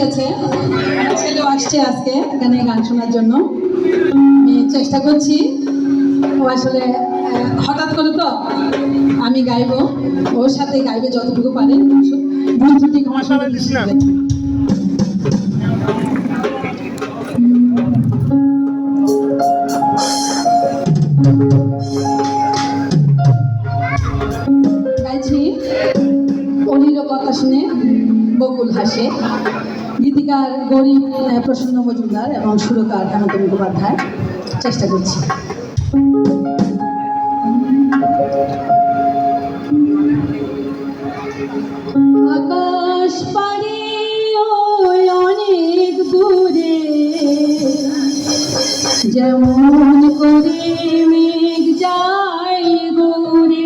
গেছে। ছেলেও আসছে আজকে এখানে গান শোনার জন্য। আমি চেষ্টা করছি। ও আসলে হঠাৎ করে তো আমি গাইবো। ওর সাথে গাইবে যতটুকু পারে। ভুল ত্রুটি ক্ষমা গীতিকার, গরিব প্রসন্ন মজুমদার এবং সুরকার হেমন্ত মুখোপাধ্যায়। চেষ্টা করছি। আকাশ ওই অনেক দূরে, যেমন করে মেঘ যায় গৌরে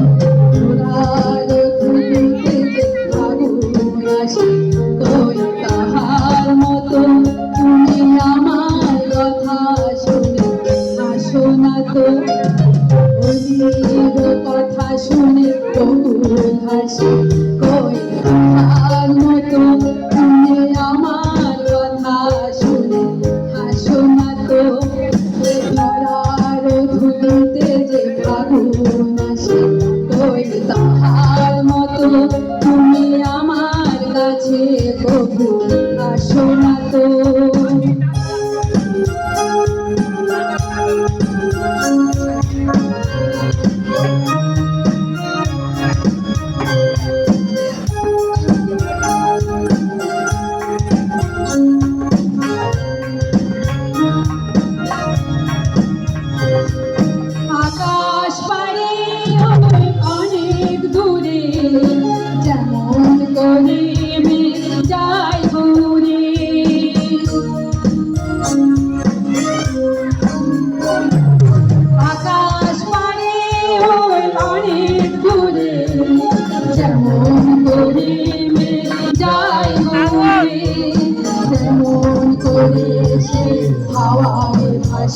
কাছে প্রভু আসো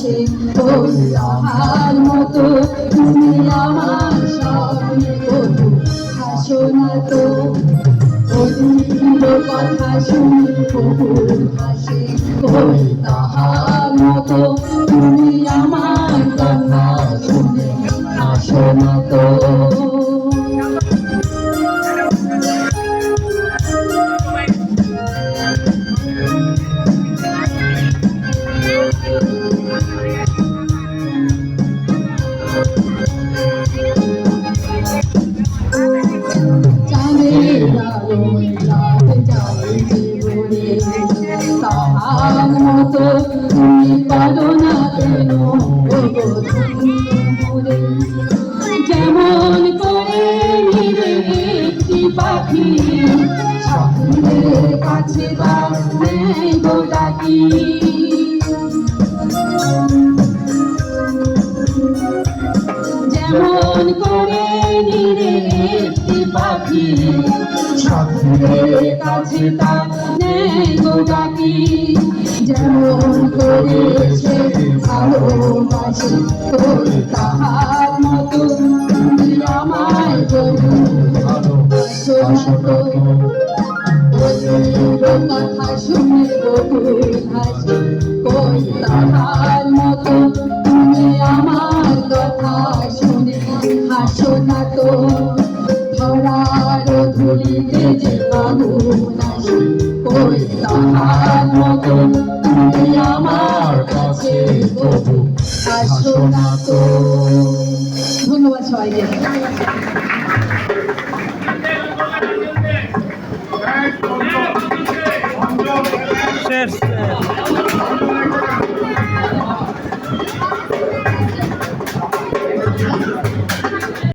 ভাসে ওই আমার মতো, তুমি আমার কবু হাসো না তো কথা শুনি কবুল হাসে। ওই তাহার মতো, তুমি আমার কথা শুনে। হাসো না তো মতো তুমি পারো না কেন। যেমন করে নিরে একটি পাখি স্বপ্নের কাছে তার নেই গো যেমন করে পাখি। স্বপ্নের কাছে তার নেই গো ডাকি যেমন করে সে ভালোবাসে তোর তাহার মতো। তুমি আমায় গরু ভালোবাসো না তো। কথা শুনে তাহার মতো। মতো তুমি আমার কাছে প্রভু আসো না তো। ধন্যবাদ সবাইকে। শেষ